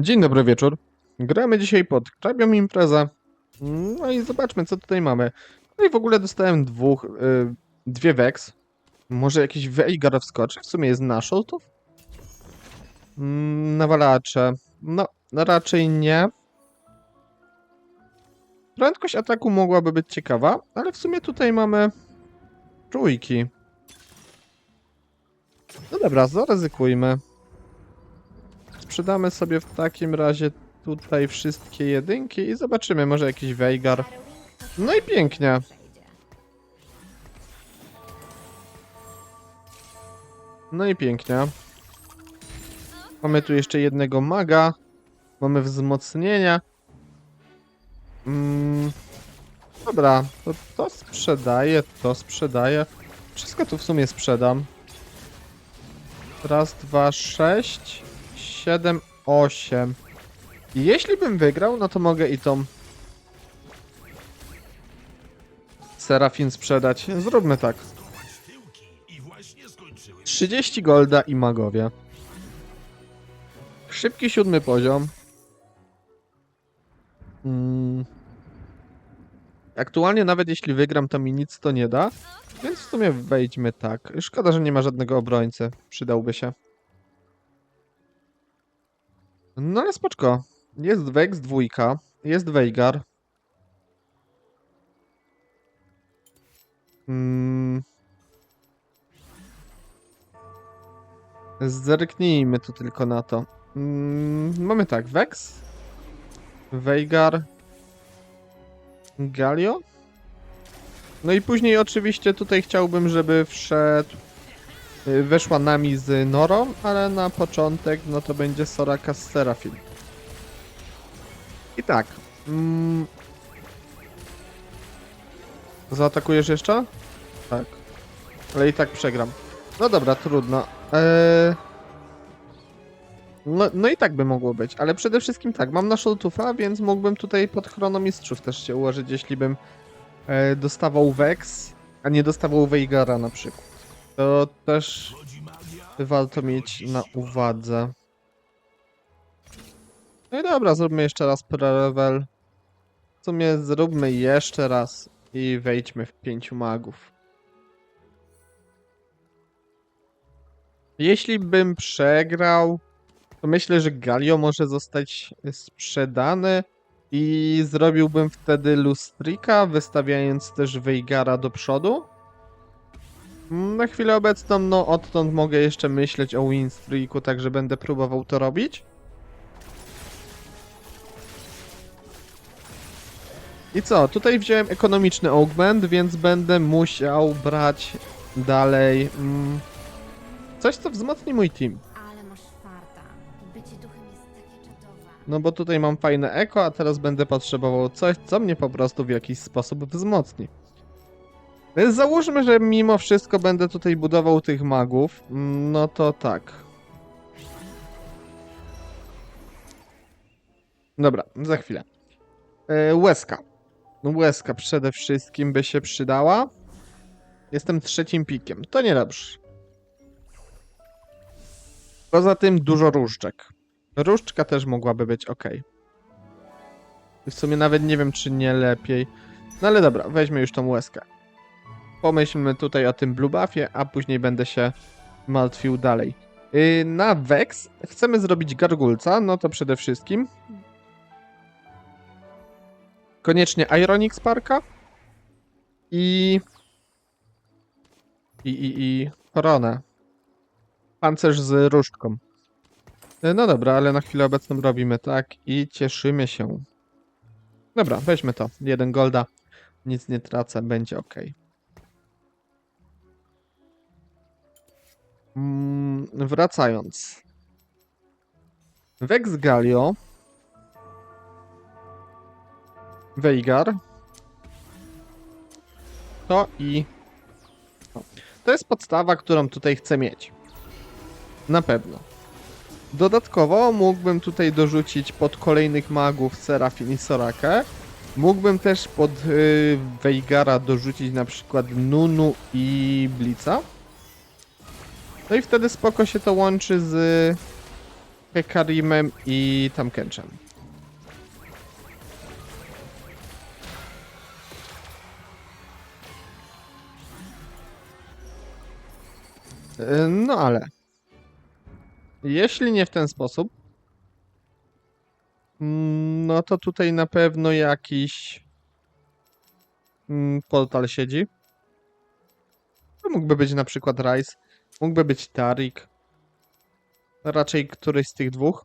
Dzień dobry wieczór. Gramy dzisiaj pod Krabią Imprezę. No i zobaczmy, co tutaj mamy. No i w ogóle dostałem dwóch, y, dwie Vex. Może jakiś Veigar wskoczy? W sumie jest na shotów? Mm, nawalacze. No, raczej nie. Prędkość ataku mogłaby być ciekawa, ale w sumie tutaj mamy trójki. No dobra, zaryzykujmy. Sprzedamy sobie w takim razie tutaj wszystkie jedynki i zobaczymy, może jakiś Veigar. No i pięknie. No i pięknie. Mamy tu jeszcze jednego maga. Mamy wzmocnienia. Mm, dobra, to, to sprzedaję, to sprzedaję. Wszystko tu w sumie sprzedam. Raz, dwa, sześć, siedem, osiem. I jeśli bym wygrał, no to mogę i tą Serafin sprzedać. Zróbmy tak. 30 golda i magowie. Szybki siódmy poziom. Mm. Aktualnie nawet jeśli wygram, to mi nic to nie da. Więc w sumie wejdźmy tak. Szkoda, że nie ma żadnego obrońcy. Przydałby się. No ale spoczko. Jest Vex dwójka. Jest Veigar. Mm. Zerknijmy tu tylko na to. Mm, mamy tak, Vex, Veigar, Galio. No i później oczywiście tutaj chciałbym, żeby wszedł, weszła nami z Norą, ale na początek no to będzie Soraka z Serafin. I tak. Mm, zaatakujesz jeszcze? Tak. Ale i tak przegram. No dobra, trudno. Eee... No, no i tak by mogło być, ale przede wszystkim tak, mam na Szoltufa, więc mógłbym tutaj pod chronomistrzów też się ułożyć, jeśli bym e, dostawał Vex, a nie dostawał Veigara na przykład. To też warto mieć na uwadze. No i dobra, zróbmy jeszcze raz pre-level. W sumie zróbmy jeszcze raz i wejdźmy w pięciu magów. Jeśli bym przegrał, to myślę, że Galio może zostać sprzedany i zrobiłbym wtedy Lustrika, wystawiając też Veigara do przodu. Na chwilę obecną, no odtąd mogę jeszcze myśleć o Winstreaku, także będę próbował to robić. I co? Tutaj wziąłem ekonomiczny augment, więc będę musiał brać dalej mm, coś, co wzmocni mój team. Ale masz farta. Bycie duchem jest takie czadowe. No bo tutaj mam fajne eko, a teraz będę potrzebował coś, co mnie po prostu w jakiś sposób wzmocni. Załóżmy, że mimo wszystko będę tutaj budował tych magów. No to tak. Dobra, za chwilę. E, łezka. No łezka przede wszystkim by się przydała. Jestem trzecim pikiem. To nie dobrze. Poza tym dużo różdżek. Różdżka też mogłaby być ok. W sumie nawet nie wiem, czy nie lepiej. No ale dobra, weźmy już tą łezkę. Pomyślmy tutaj o tym blue buffie, a później będę się martwił dalej. Yy, na Vex chcemy zrobić gargulca, no to przede wszystkim koniecznie Ironic Sparka i i, i, i koronę. Pancerz z różdżką. E, No dobra, ale na chwilę obecną robimy tak i cieszymy się. Dobra, weźmy to. Jeden golda. Nic nie tracę, będzie ok. Mm, wracając. Vex Galio. Veigar. To i... To jest podstawa, którą tutaj chcę mieć. Na pewno. Dodatkowo mógłbym tutaj dorzucić pod kolejnych magów Serafin i Sorakę. Mógłbym też pod y, Veigara dorzucić na przykład Nunu i Blica. No i wtedy spoko się to łączy z Hekarimem i Tamkenczem. No ale jeśli nie w ten sposób, no to tutaj na pewno jakiś mm, portal siedzi. To mógłby być na przykład Rice, mógłby być Tarik. Raczej któryś z tych dwóch.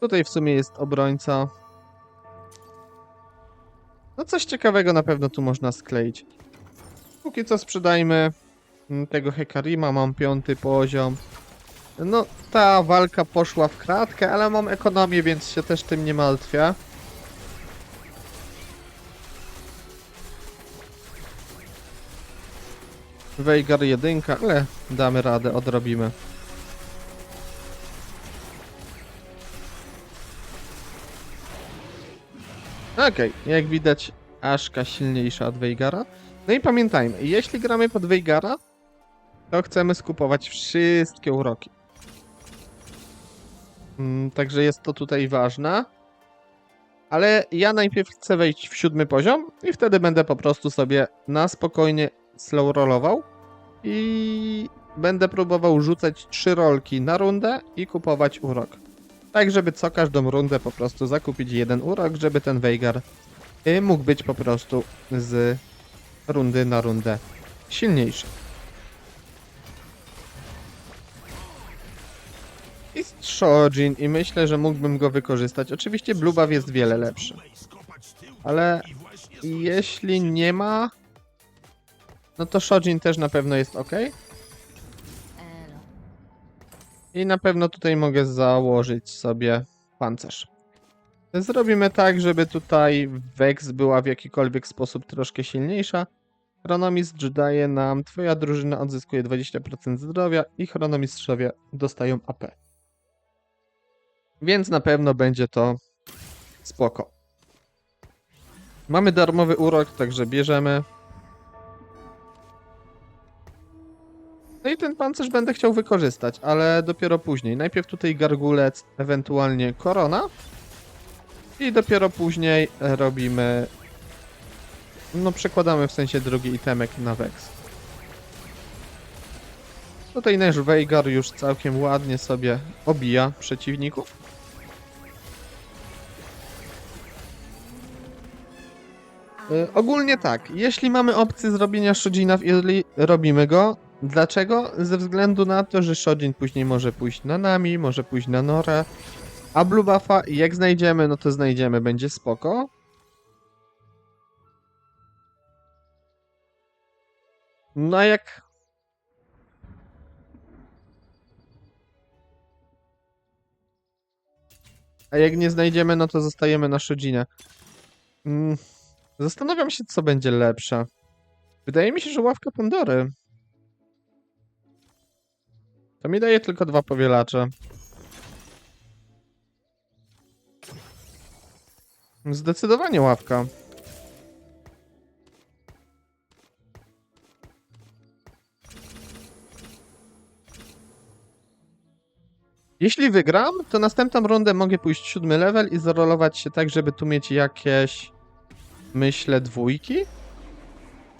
Tutaj w sumie jest obrońca. No coś ciekawego na pewno tu można skleić. Póki co sprzedajmy mm, tego Hekarima, mam piąty poziom. No, ta walka poszła w kratkę, ale mam ekonomię, więc się też tym nie martwię. Veigar jedynka, ale damy radę, odrobimy. Okej, jak widać Aszka silniejsza od Veigara. No i pamiętajmy, jeśli gramy pod Veigara, to chcemy skupować wszystkie uroki. Mm, także jest to tutaj ważne. Ale ja najpierw chcę wejść w siódmy poziom i wtedy będę po prostu sobie na spokojnie slow rollował i będę próbował rzucać trzy rolki na rundę i kupować urok. Tak, żeby co każdą rundę po prostu zakupić jeden urok, żeby ten Veigar y, mógł być po prostu z rundy na rundę silniejszy. Jest Shojin i myślę, że mógłbym go wykorzystać. Oczywiście Blue Buff jest wiele lepszy. Ale jeśli nie ma, no to Shojin też na pewno jest ok. I na pewno tutaj mogę założyć sobie pancerz. Zrobimy tak, żeby tutaj Vex była w jakikolwiek sposób troszkę silniejsza. Chronomistrz daje nam, twoja drużyna odzyskuje 20% zdrowia i chronomistrzowie dostają AP. Więc na pewno będzie to spoko. Mamy darmowy urok, także bierzemy. No i ten pancerz będę chciał wykorzystać, ale dopiero później. Najpierw tutaj gargulec, ewentualnie korona. I dopiero później robimy... No przekładamy w sensie drugi itemek na Vex. Tutaj nasz Veigar już całkiem ładnie sobie obija przeciwników. Y, ogólnie tak, jeśli mamy opcję zrobienia Shojina w Early, robimy go. Dlaczego? Ze względu na to, że Shojin później może pójść na Nami, może pójść na Norę, a Blue Buffa jak znajdziemy, no to znajdziemy, będzie spoko. No a jak... A jak nie znajdziemy, no to zostajemy na Shojinie. Mm. Zastanawiam się, co będzie lepsze. Wydaje mi się, że ławka Pandory. To mi daje tylko dwa powielacze. Zdecydowanie ławka. Jeśli wygram, to następną rundę mogę pójść siódmy level i zarolować się tak, żeby tu mieć jakieś myślę, dwójki?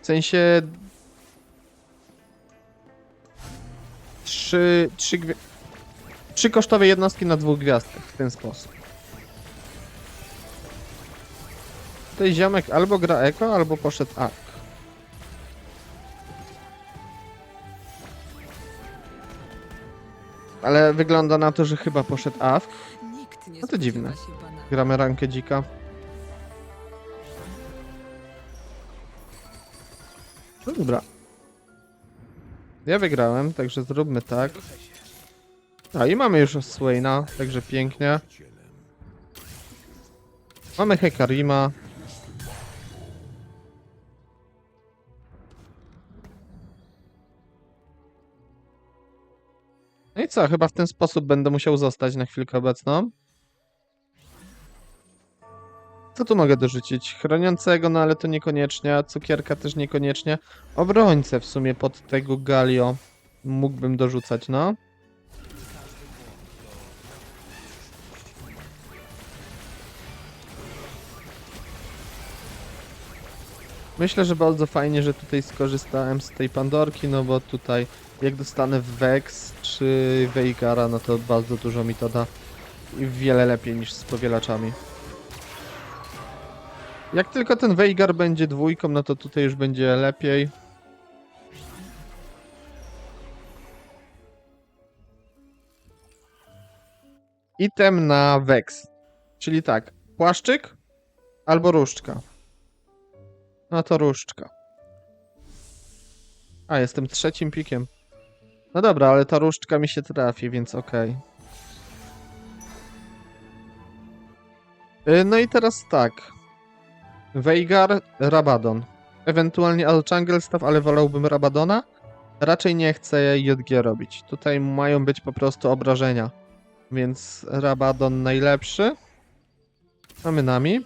W sensie... Trzy, trzy, gwi... trzy kosztowe jednostki na dwóch gwiazdkach w ten sposób. Tutaj ziomek albo gra Eko, albo poszedł Ark. Ale wygląda na to, że chyba poszedł nie No to dziwne. Gramy rankę dzika. No dobra. Ja wygrałem, także zróbmy tak. A i mamy już Swaina, także pięknie. Mamy Hekarima. No i co, chyba w ten sposób będę musiał zostać na chwilkę obecną. Co tu mogę dorzucić? Chroniącego, no ale to niekoniecznie, cukierka też niekoniecznie. Obrońcę w sumie pod tego Galio mógłbym dorzucać, no. Myślę, że bardzo fajnie, że tutaj skorzystałem z tej Pandorki, no bo tutaj jak dostanę Vex czy Veigara, no to bardzo dużo mi to da. I wiele lepiej niż z powielaczami. Jak tylko ten Veigar będzie dwójką, no to tutaj już będzie lepiej. Item na Vex. Czyli tak, płaszczyk albo różdżka. No to różdżka. A, jestem trzecim pikiem. No dobra, ale ta różdżka mi się trafi, więc okej. Y, No i teraz tak. Veigar, Rabadon. Ewentualnie Alchangel Staff, ale wolałbym Rabadona. Raczej nie chcę JG robić. Tutaj mają być po prostu obrażenia. Więc Rabadon najlepszy. Mamy Nami.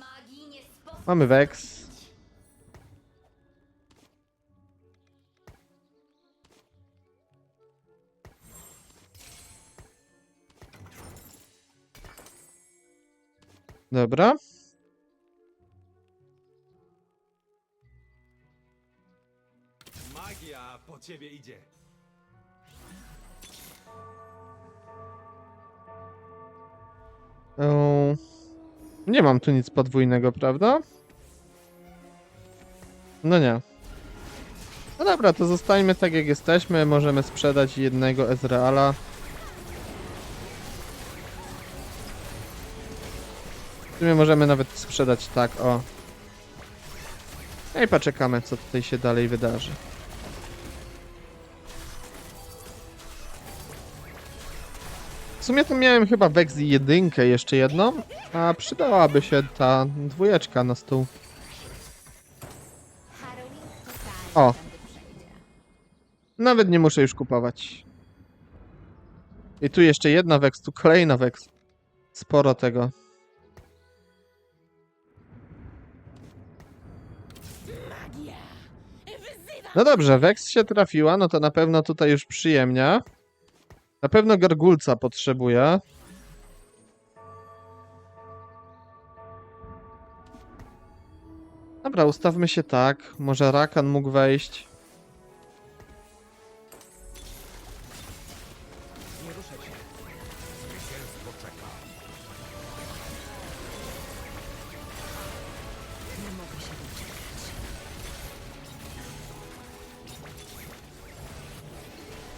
Mamy Vex. Dobra. Ciebie idzie. Eee, Nie mam tu nic podwójnego, prawda? No nie. No dobra, to zostańmy tak jak jesteśmy. Możemy sprzedać jednego Ezreala. W sumie możemy nawet sprzedać tak, o. No i poczekamy, co tutaj się dalej wydarzy. W sumie to miałem chyba Vex jedynkę jeszcze jedną, a przydałaby się ta dwójeczka na stół. O. Nawet nie muszę już kupować. I tu jeszcze jedna Vex, tu kolejna Vex. Sporo tego. No dobrze, Vex się trafiła, no to na pewno tutaj już przyjemnie. Na pewno gargulca potrzebuje. Dobra, ustawmy się tak. Może Rakan mógł wejść.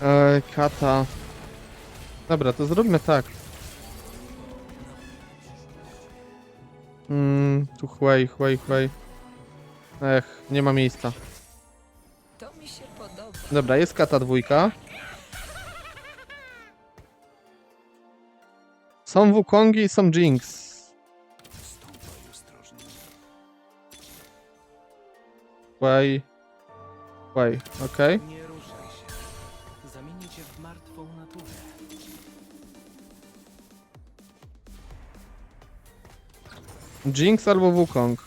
Eee, kata. Dobra, to zróbmy tak. Mm, tu Huey, Huey, Huey. Ech, nie ma miejsca. To mi się podoba. Dobra, jest kata dwójka. Są Wukongi i są Jinx. Huey. Huey, okej. Nie Jinx albo Wukong.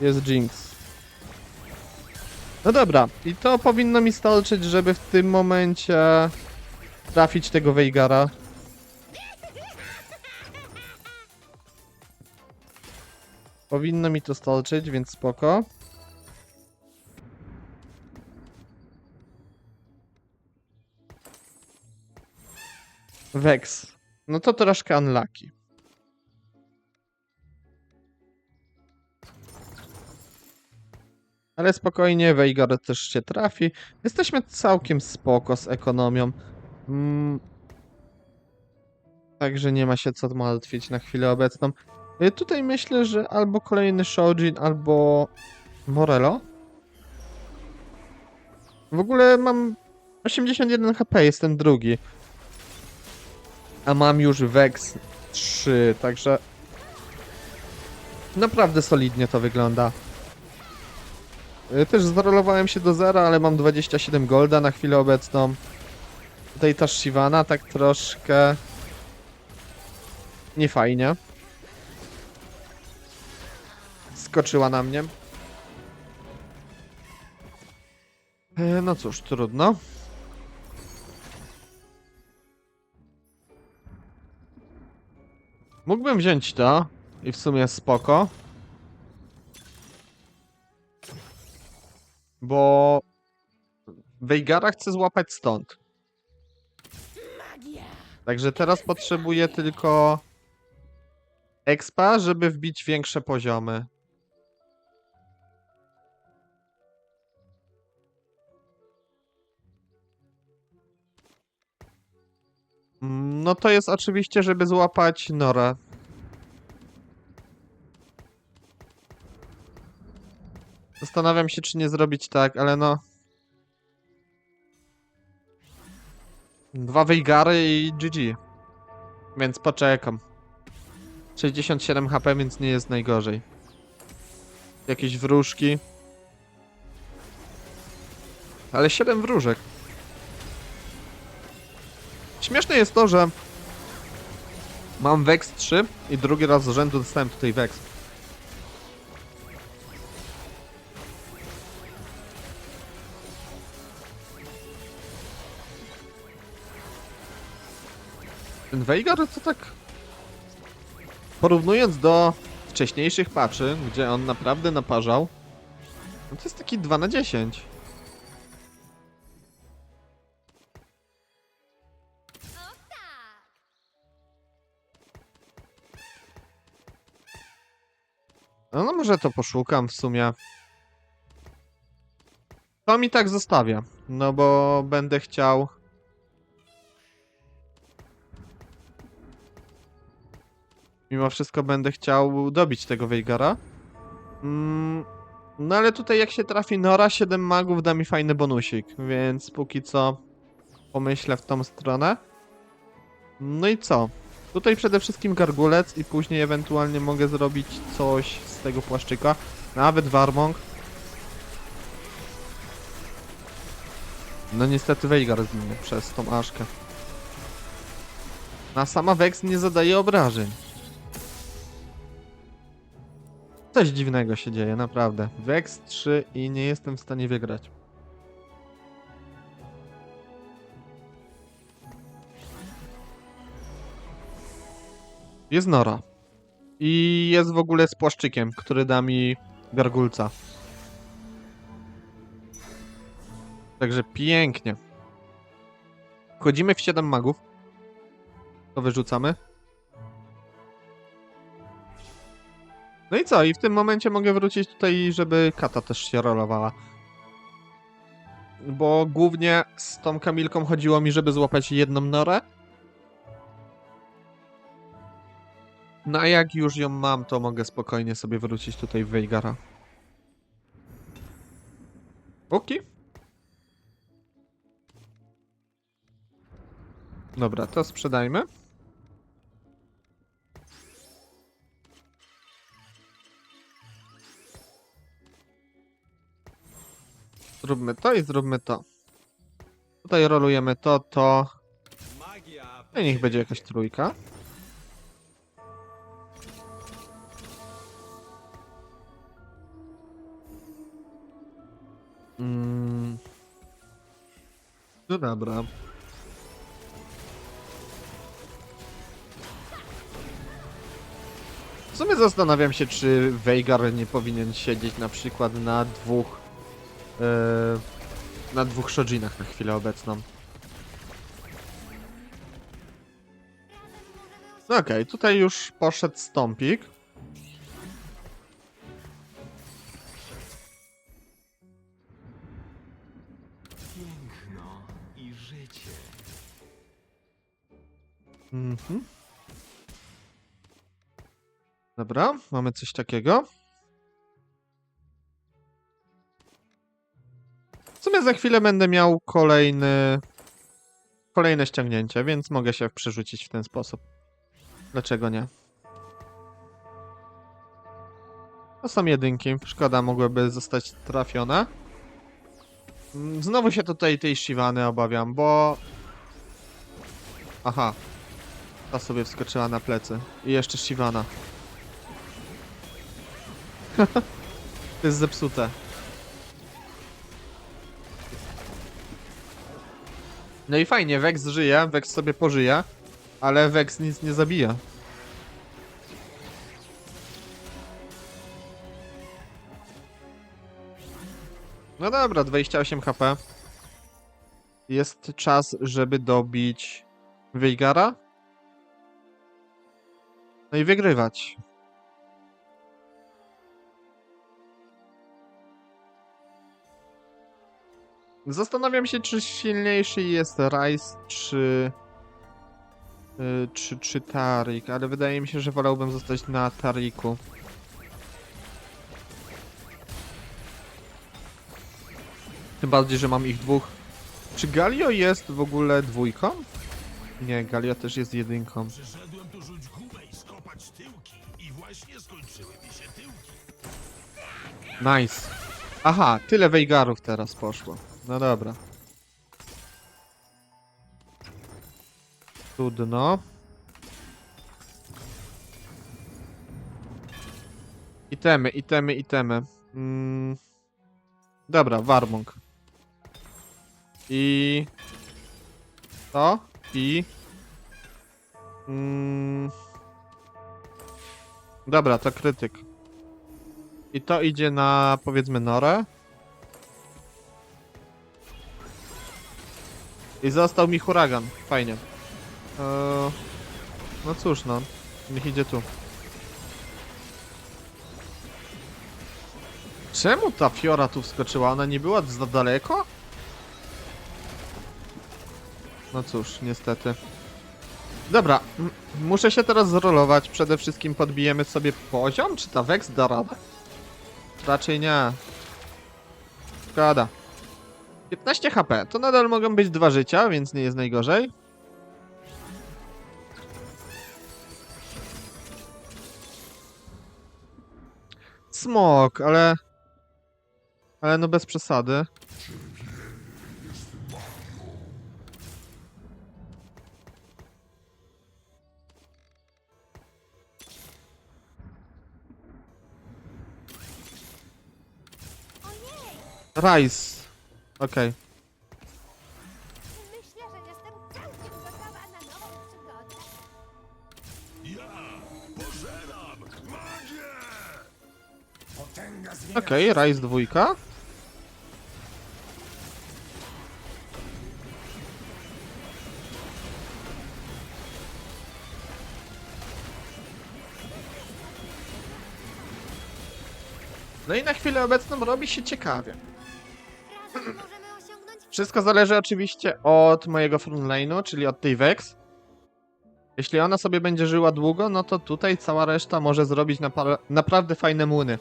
Jest Jinx. No dobra, i to powinno mi starczyć, żeby w tym momencie trafić tego Veigara. Powinno mi to starczyć, więc spoko. Vex. No to troszkę unlucky. Ale spokojnie, Veigar też się trafi. Jesteśmy całkiem spoko z ekonomią. Mm. Także nie ma się co martwić na chwilę obecną. Y, Tutaj myślę, że albo kolejny Shojin, albo Morello. W ogóle mam 81 HP, jestem drugi. A mam już Vex 3, także naprawdę solidnie to wygląda. Y, też zdorolowałem się do zera, ale mam 27 golda na chwilę obecną. Tutaj ta Shivana tak troszkę... nie fajnie. Skoczyła na mnie. E, no cóż, trudno. Mógłbym wziąć to i w sumie spoko. Bo Veigara chcę złapać stąd. Także teraz potrzebuję tylko expa, żeby wbić większe poziomy. Mm, No to jest oczywiście, żeby złapać Norę. Zastanawiam się, czy nie zrobić tak, ale no... Dwa Veigary i GG. Więc poczekam. 67 HP, więc nie jest najgorzej. Jakieś wróżki. Ale 7 wróżek. Śmieszne jest to, że mam Vex 3 i drugi raz z rzędu dostałem tutaj Vex. Veigar to tak... Porównując do wcześniejszych patchy, gdzie on naprawdę naparzał, no to jest taki 2 na 10. No, no może to poszukam w sumie. To mi tak zostawia, no bo będę chciał... Mimo wszystko będę chciał dobić tego Veigara. Mm, no ale tutaj jak się trafi Nora, 7 magów da mi fajny bonusik, więc póki co pomyślę w tą stronę. No i co? Tutaj przede wszystkim gargulec i później ewentualnie mogę zrobić coś z tego płaszczyka. Nawet warmong. No niestety Veigar zginie przez tą aszkę. A sama Vex nie zadaje obrażeń. Coś dziwnego się dzieje, naprawdę. Vex 3 i nie jestem w stanie wygrać. Jest Nora. I jest w ogóle z płaszczykiem, który da mi gargulca. Także pięknie. Wchodzimy w 7 magów. To wyrzucamy. No i co? I w tym momencie mogę wrócić tutaj, żeby kata też się rolowała. Bo głównie z tą Kamilką chodziło mi, żeby złapać jedną norę. No a jak już ją mam, to mogę spokojnie sobie wrócić tutaj w Veigara. Okej. Dobra, to sprzedajmy. Zróbmy to i zróbmy to. Tutaj rolujemy to, to. No i niech będzie jakaś trójka. Mm. No dobra. W sumie zastanawiam się, czy Veigar nie powinien siedzieć na przykład na dwóch na dwóch Shojinach na chwilę obecną. No Okej, tutaj już poszedł stąpik. Piękno i życie. Mhm. Dobra, mamy coś takiego. Za chwilę będę miał kolejny... Kolejne ściągnięcie, więc mogę się przerzucić w ten sposób. Dlaczego nie? To są jedynki. Szkoda, mogłyby zostać trafione. Mm, Znowu się tutaj tej Shivany obawiam, bo... Aha. Ta sobie wskoczyła na plecy. I jeszcze Shivana. To jest zepsute. No i fajnie, Vex żyje, Vex sobie pożyje, ale Vex nic nie zabija. No dobra, 28 HP. Jest czas, żeby dobić Veigara. No i wygrywać. Zastanawiam się, czy silniejszy jest Rice, czy... y, Czy, czy Tarik, ale wydaje mi się, że wolałbym zostać na Tariku. Tym bardziej, że mam ich dwóch. Czy Galio jest w ogóle dwójką? Nie, Galio też jest jedynką. Przyszedłem tu rzuć gumę i skopać tyłki. I właśnie skończyły mi się tyłki. Nice. Aha, tyle Veigarów teraz poszło. No dobra. Trudno. Itemy, itemy, itemy. Mm. Dobra, Warmong. I... To? I... Mm. Dobra, to krytyk. I to idzie na, powiedzmy, Norę. I został mi huragan. Fajnie. Eee, no cóż, no. Niech idzie tu. Czemu ta Fiora tu wskoczyła? Ona nie była za daleko? No cóż, niestety. Dobra, muszę się teraz zrolować. Przede wszystkim podbijemy sobie poziom. Czy ta Vex da radę? Raczej nie. Szkoda. 15 HP. To nadal mogą być dwa życia, więc nie jest najgorzej. Smok, ale... Ale no bez przesady. Rice. Okej. Myślę, że jestem całkiem gotowa na nową przygodę. Ja pożeram magię! Potęga Okej, Rice dwójka. No i na chwilę obecną robi się ciekawie. Wszystko zależy oczywiście od mojego frontline'u, czyli od tej Vex. Jeśli ona sobie będzie żyła długo, no to tutaj cała reszta może zrobić napra- naprawdę fajne młyny.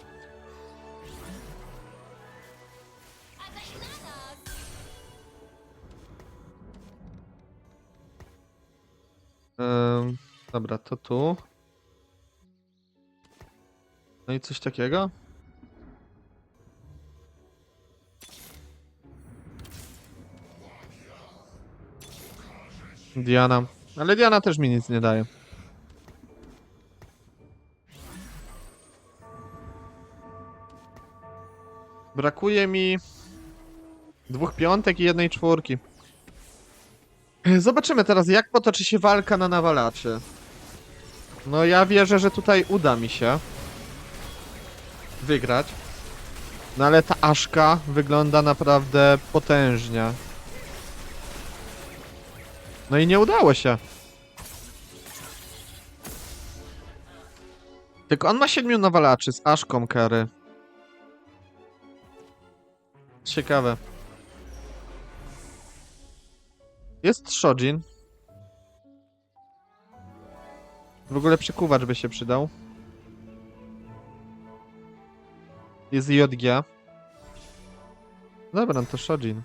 Dobra, to tu. No i coś takiego? Diana. Ale Diana też mi nic nie daje. Brakuje mi dwóch piątek i jednej czwórki. Zobaczymy teraz, jak potoczy się walka na nawalaczy. No ja wierzę, że tutaj uda mi się wygrać. No ale ta Aszka wygląda naprawdę potężnie. No i nie udało się. Tylko on ma siedmiu nawalaczy z Aszką Kerry. Ciekawe. Jest Shojin. W ogóle przekuwacz by się przydał. Jest JG. Dobra, no to Shojin.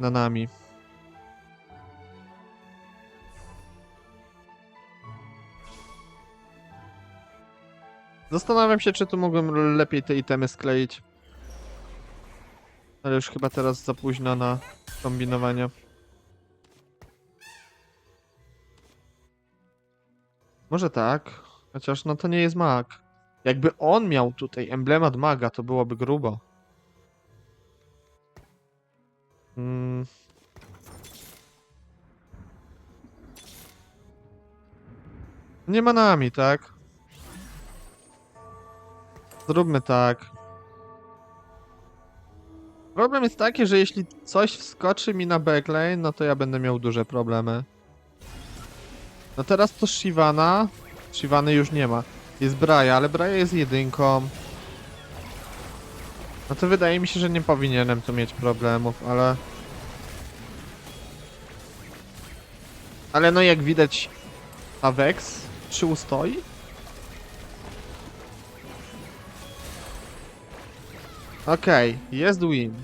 Na nami. Zastanawiam się, czy tu mogłem lepiej te itemy skleić. Ale już chyba teraz za późno na kombinowanie. Może tak. Chociaż no to nie jest mak. Jakby on miał tutaj emblemat maga, to byłoby grubo. Mm. Nie ma nami, tak? Zróbmy tak. Problem jest taki, że jeśli coś wskoczy mi na backlane, no to ja będę miał duże problemy. No teraz to Shivana. Shivany już nie ma. Jest Braja, ale Braja jest jedynką. No to wydaje mi się, że nie powinienem tu mieć problemów, ale... Ale no jak widać Avex, czy ustoi? Okej, jest win.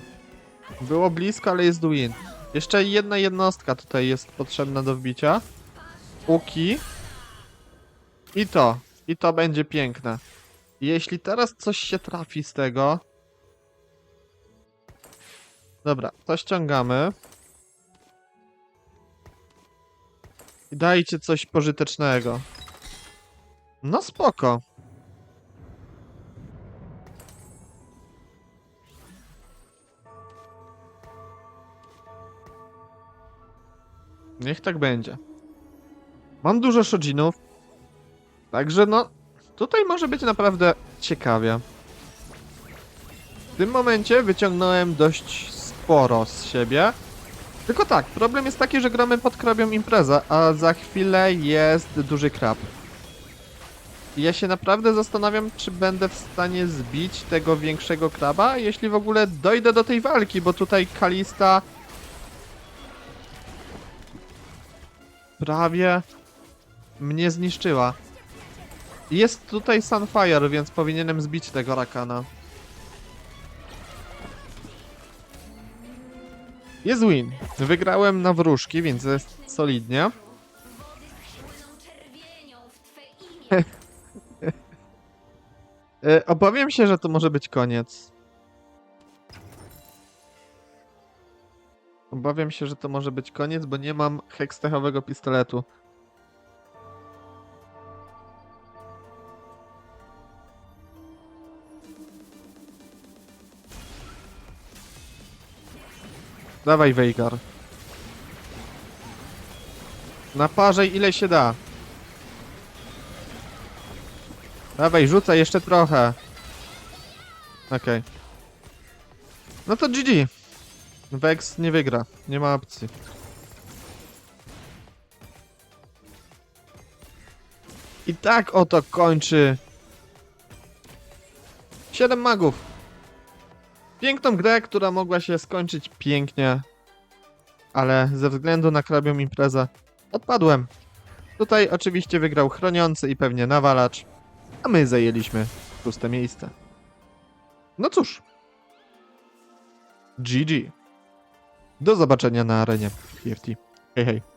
Było blisko, ale jest win. Jeszcze jedna jednostka tutaj jest potrzebna do wbicia. Uki. I to. I to będzie piękne. Jeśli teraz coś się trafi z tego... Dobra, to ściągamy. I dajcie coś pożytecznego. No spoko. Niech tak będzie. Mam dużo Shojinów. Także no, tutaj może być naprawdę ciekawie. W tym momencie wyciągnąłem dość sporo z siebie. Tylko tak, problem jest taki, że gramy pod krabią imprezę, a za chwilę jest duży krab. I ja się naprawdę zastanawiam, czy będę w stanie zbić tego większego kraba, jeśli w ogóle dojdę do tej walki, bo tutaj Kalista prawie mnie zniszczyła. Jest tutaj Sunfire, więc powinienem zbić tego Rakana. Jest win. Wygrałem na wróżki, więc jest solidnie. E, Obawiam się, że to może być koniec. Obawiam się, że to może być koniec, bo nie mam hekstechowego pistoletu. Dawaj, Veigar. Naparzaj ile się da. Dawaj, rzucaj jeszcze trochę. Okej. No to GG. Vex nie wygra. Nie ma opcji. I tak oto kończy 7 magów. Piękną grę, która mogła się skończyć pięknie, ale ze względu na krabią imprezę odpadłem. Tutaj oczywiście wygrał chroniący i pewnie nawalacz, a my zajęliśmy szóste miejsce. No cóż. GG. Do zobaczenia na arenie TFT. Hej hej.